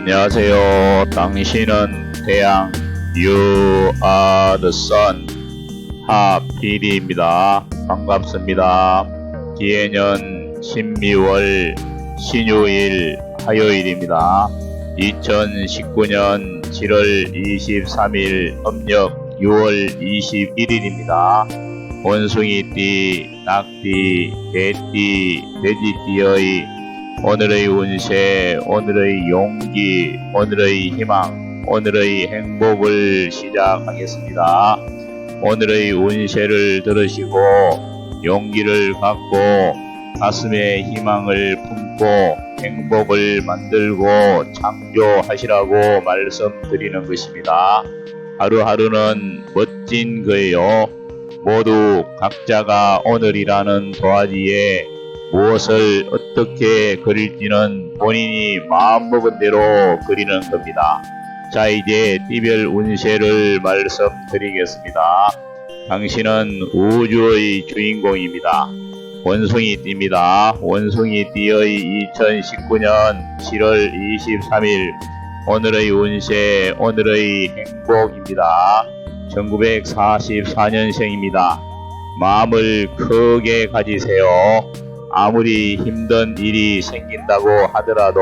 안녕하세요. 당신은 태양 You are the sun 하PD입니다. 반갑습니다. 기해년 신미월 신요일 화요일입니다. 2019년 7월 23일 âm력 6월 21일입니다. 원숭이띠, 낙띠, 개띠, 돼지띠의 오늘의 운세, 오늘의 용기, 오늘의 희망, 오늘의 행복을 시작하겠습니다. 오늘의 운세를 들으시고 용기를 갖고 가슴에 희망을 품고 행복을 만들고 창조하시라고 말씀드리는 것입니다. 하루하루는 멋진 거예요. 모두 각자가 오늘이라는 도화지에 무엇을 어떻게 그릴지는 본인이 마음먹은 대로 그리는 겁니다. 자, 이제 띠별 운세를 말씀드리겠습니다. 당신은 우주의 주인공입니다. 원숭이 띠입니다. 원숭이 띠의 2019년 7월 23일 오늘의 운세, 오늘의 행복입니다. 1944년생입니다. 마음을 크게 가지세요. 아무리 힘든 일이 생긴다고 하더라도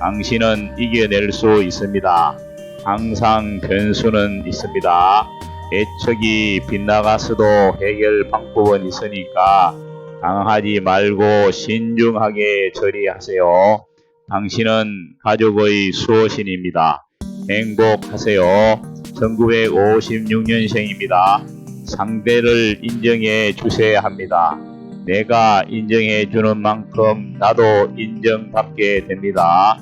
당신은 이겨낼 수 있습니다. 항상 변수는 있습니다. 애척이 빗나갔어도 해결 방법은 있으니까 당하지 말고 신중하게 처리하세요. 당신은 가족의 수호신입니다. 행복하세요. 1956년생입니다. 상대를 인정해 주셔야 합니다. 내가 인정해 주는 만큼 나도 인정받게 됩니다.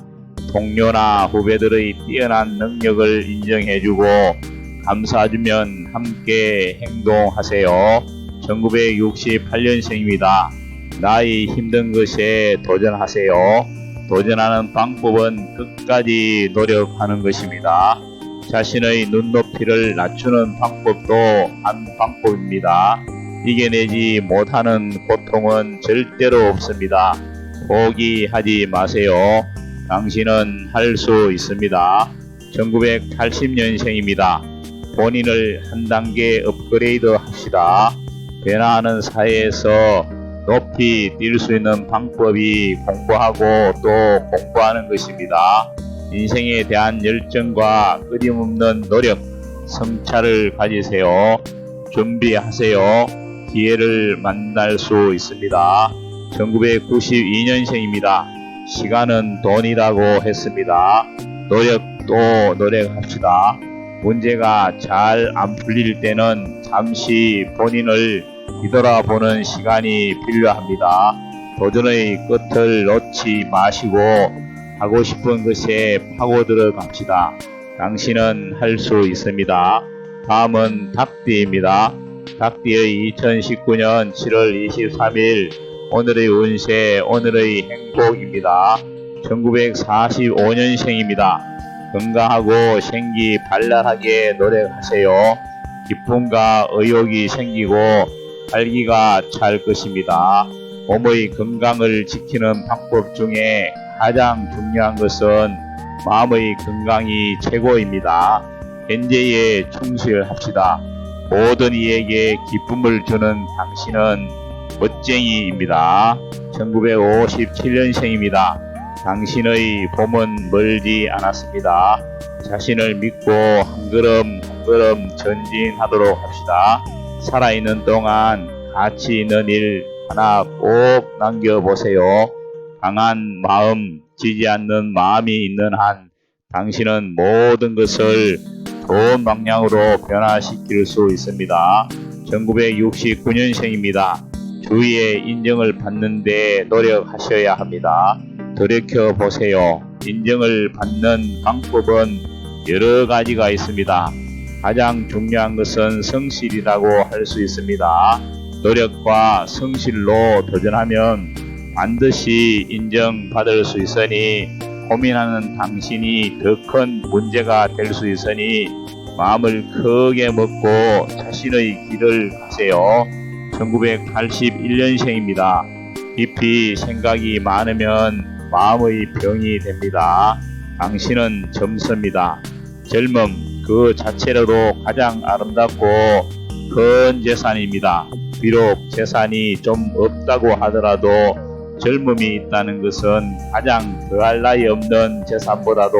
동료나 후배들의 뛰어난 능력을 인정해 주고 감사주면 함께 행동하세요. 1968년생입니다. 나이 힘든 것에 도전하세요. 도전하는 방법은 끝까지 노력하는 것입니다. 자신의 눈높이를 낮추는 방법도 한 방법입니다. 이겨내지 못하는 고통은 절대로 없습니다. 포기하지 마세요. 당신은 할 수 있습니다. 1980년생입니다. 본인을 한 단계 업그레이드 합시다. 변화하는 사회에서 높이 뛸 수 있는 방법이 공부하고 또 공부하는 것입니다. 인생에 대한 열정과 끊임없는 노력, 성찰을 가지세요. 준비하세요. 기회를 만날 수 있습니다. 1992년생입니다. 시간은 돈이라고 했습니다. 노력도 노력합시다. 문제가 잘 안 풀릴 때는 잠시 본인을 뒤돌아보는 시간이 필요합니다. 도전의 끝을 놓지 마시고 하고 싶은 것에 파고들어 갑시다. 당신은 할 수 있습니다. 다음은 닭띠입니다. 닭띠의 2019년 7월 23일 오늘의 운세, 오늘의 행복입니다. 1945년생입니다. 건강하고 생기 발랄하게 노력하세요. 기쁨과 의욕이 생기고 활기가 찰 것입니다. 몸의 건강을 지키는 방법 중에 가장 중요한 것은 마음의 건강이 최고입니다. 현재에 충실합시다. 모든 이에게 기쁨을 주는 당신은 멋쟁이입니다. 1957년생입니다. 당신의 봄은 멀지 않았습니다. 자신을 믿고 한 걸음 한 걸음 전진하도록 합시다. 살아있는 동안 가치 있는 일 하나 꼭 남겨보세요. 강한 마음, 지지 않는 마음이 있는 한 당신은 모든 것을 좋은 방향으로 변화시킬 수 있습니다. 1969년생입니다. 주위의 인정을 받는 데 노력하셔야 합니다. 돌이켜 보세요. 인정을 받는 방법은 여러 가지가 있습니다. 가장 중요한 것은 성실이라고 할 수 있습니다. 노력과 성실로 도전하면 반드시 인정받을 수 있으니 고민하는 당신이 더 큰 문제가 될 수 있으니 마음을 크게 먹고 자신의 길을 가세요. 1981년생입니다. 깊이 생각이 많으면 마음의 병이 됩니다. 당신은 젊습니다. 젊음 그 자체로도 가장 아름답고 큰 재산입니다. 비록 재산이 좀 없다고 하더라도 젊음이 있다는 것은 가장 더할 나위 없는 재산보다도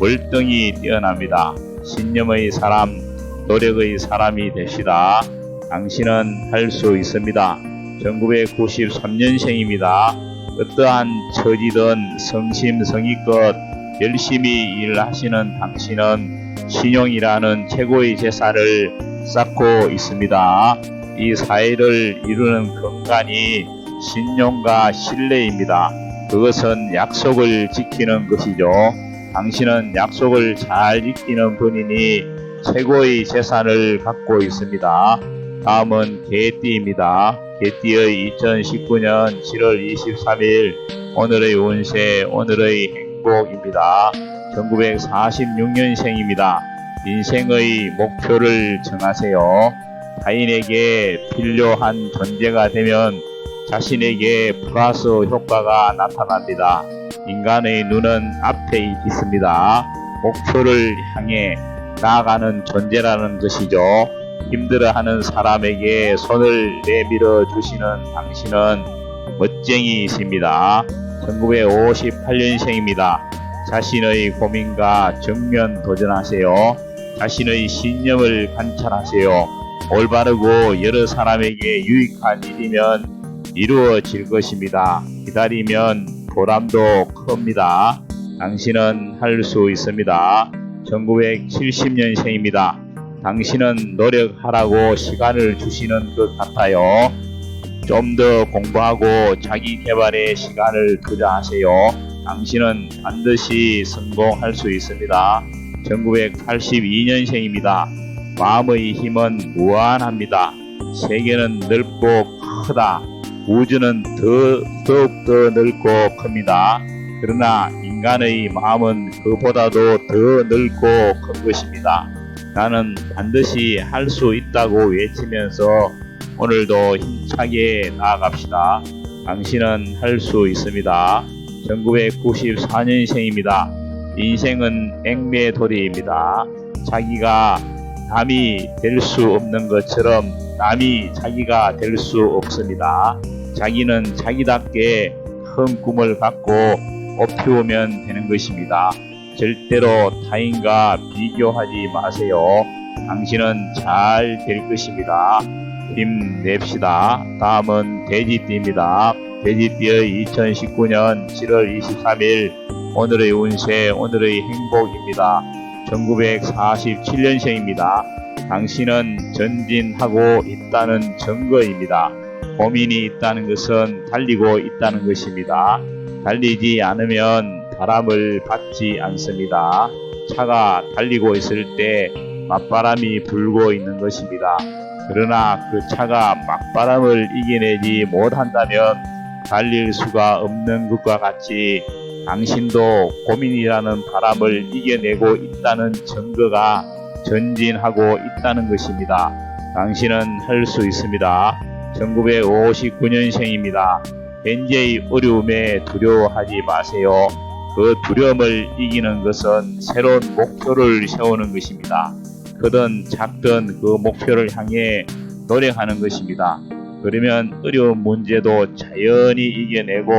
월등히 뛰어납니다. 신념의 사람, 노력의 사람이 되시다. 당신은 할 수 있습니다. 1993년생입니다. 어떠한 처지든 성심성의껏 열심히 일하시는 당신은 신용이라는 최고의 재산을 쌓고 있습니다. 이 사회를 이루는 근간이 신용과 신뢰입니다. 그것은 약속을 지키는 것이죠. 당신은 약속을 잘 지키는 분이니 최고의 재산을 갖고 있습니다. 다음은 개띠입니다. 개띠의 2019년 7월 23일 오늘의 운세 오늘의 행복입니다. 1946년생입니다. 인생의 목표를 정하세요. 타인에게 필요한 존재가 되면 자신에게 플러스 효과가 나타납니다. 인간의 눈은 앞에 있습니다. 목표를 향해 나아가는 존재라는 것이죠. 힘들어하는 사람에게 손을 내밀어 주시는 당신은 멋쟁이이십니다. 1958년생입니다. 자신의 고민과 정면 도전하세요. 자신의 신념을 관찰하세요. 올바르고 여러 사람에게 유익한 일이면 이루어질 것입니다. 기다리면 보람도 큽니다. 당신은 할 수 있습니다. 1970년생입니다. 당신은 노력하라고 시간을 주시는 것 같아요. 좀 더 공부하고 자기 개발에 시간을 투자 하세요. 당신은 반드시 성공할 수 있습니다. 1982년생입니다. 마음의 힘은 무한합니다. 세계는 넓고 크다. 우주는 더, 더욱더 넓고 큽니다. 그러나 인간의 마음은 그보다도 더 넓고 큰 것입니다. 나는 반드시 할 수 있다고 외치면서 오늘도 힘차게 나아갑시다. 당신은 할 수 있습니다. 1994년생입니다. 인생은 앵매돌이입니다. 자기가 남이 될 수 없는 것처럼 남이 자기가 될 수 없습니다. 자기는 자기답게 큰 꿈을 갖고 꽃피우면 되는 것입니다. 절대로 타인과 비교하지 마세요. 당신은 잘 될 것입니다. 힘냅시다. 다음은 돼지띠입니다. 돼지띠의 2019년 7월 23일 오늘의 운세, 오늘의 행복입니다. 1947년생입니다. 당신은 전진하고 있다는 증거입니다. 고민이 있다는 것은 달리고 있다는 것입니다. 달리지 않으면 바람을 받지 않습니다. 차가 달리고 있을 때 맞바람이 불고 있는 것입니다. 그러나 그 차가 막바람을 이겨내지 못한다면 달릴 수가 없는 것과 같이 당신도 고민이라는 바람을 이겨내고 있다는 증거가 전진하고 있다는 것입니다. 당신은 할 수 있습니다. 1959년생입니다. 현재의 어려움에 두려워하지 마세요. 그 두려움을 이기는 것은 새로운 목표를 세우는 것입니다. 크든 작든 그 목표를 향해 노력하는 것입니다. 그러면 어려운 문제도 자연히 이겨내고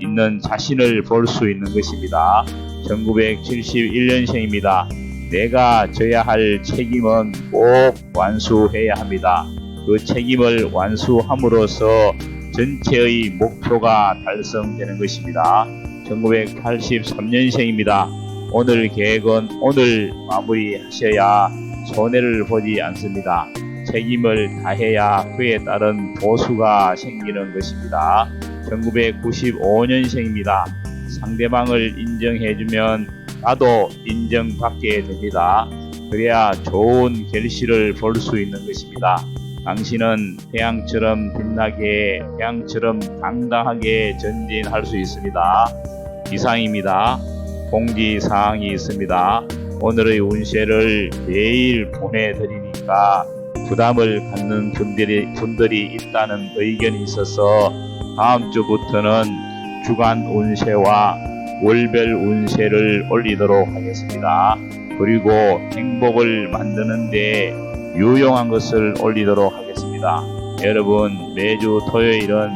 있는 자신을 볼 수 있는 것입니다. 1971년생입니다. 내가 져야 할 책임은 꼭 완수해야 합니다. 그 책임을 완수함으로써 전체의 목표가 달성되는 것입니다. 1983년생입니다. 오늘 계획은 오늘 마무리하셔야 손해를 보지 않습니다. 책임을 다해야 그에 따른 보수가 생기는 것입니다. 1995년생입니다. 상대방을 인정해주면 나도 인정받게 됩니다. 그래야 좋은 결실을 볼 수 있는 것입니다. 당신은 태양처럼 빛나게, 태양처럼 당당하게 전진할 수 있습니다. 이상입니다. 공지 사항이 있습니다. 오늘의 운세를 매일 보내드리니까 부담을 갖는 분들이, 분들이 있다는 의견이 있어서 다음 주부터는 주간 운세와 월별 운세를 올리도록 하겠습니다. 그리고 행복을 만드는데 유용한 것을 올리도록 하겠습니다. 여러분 매주 토요일은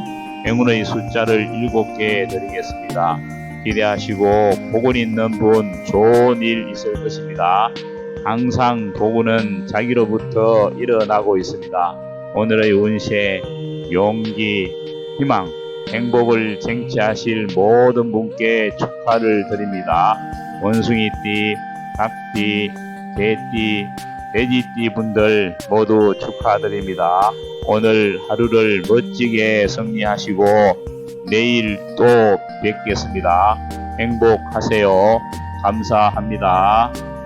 행운의 숫자를 7개 드리겠습니다. 기대하시고 복은 있는 분 좋은 일 있을 것입니다. 항상 복은 자기로부터 일어나고 있습니다. 오늘의 운세 용기 희망 행복을 쟁취하실 모든 분께 축하를 드립니다. 원숭이띠, 닭띠, 개띠, 돼지띠 분들 모두 축하드립니다. 오늘 하루를 멋지게 승리하시고 내일 또 뵙겠습니다. 행복하세요. 감사합니다.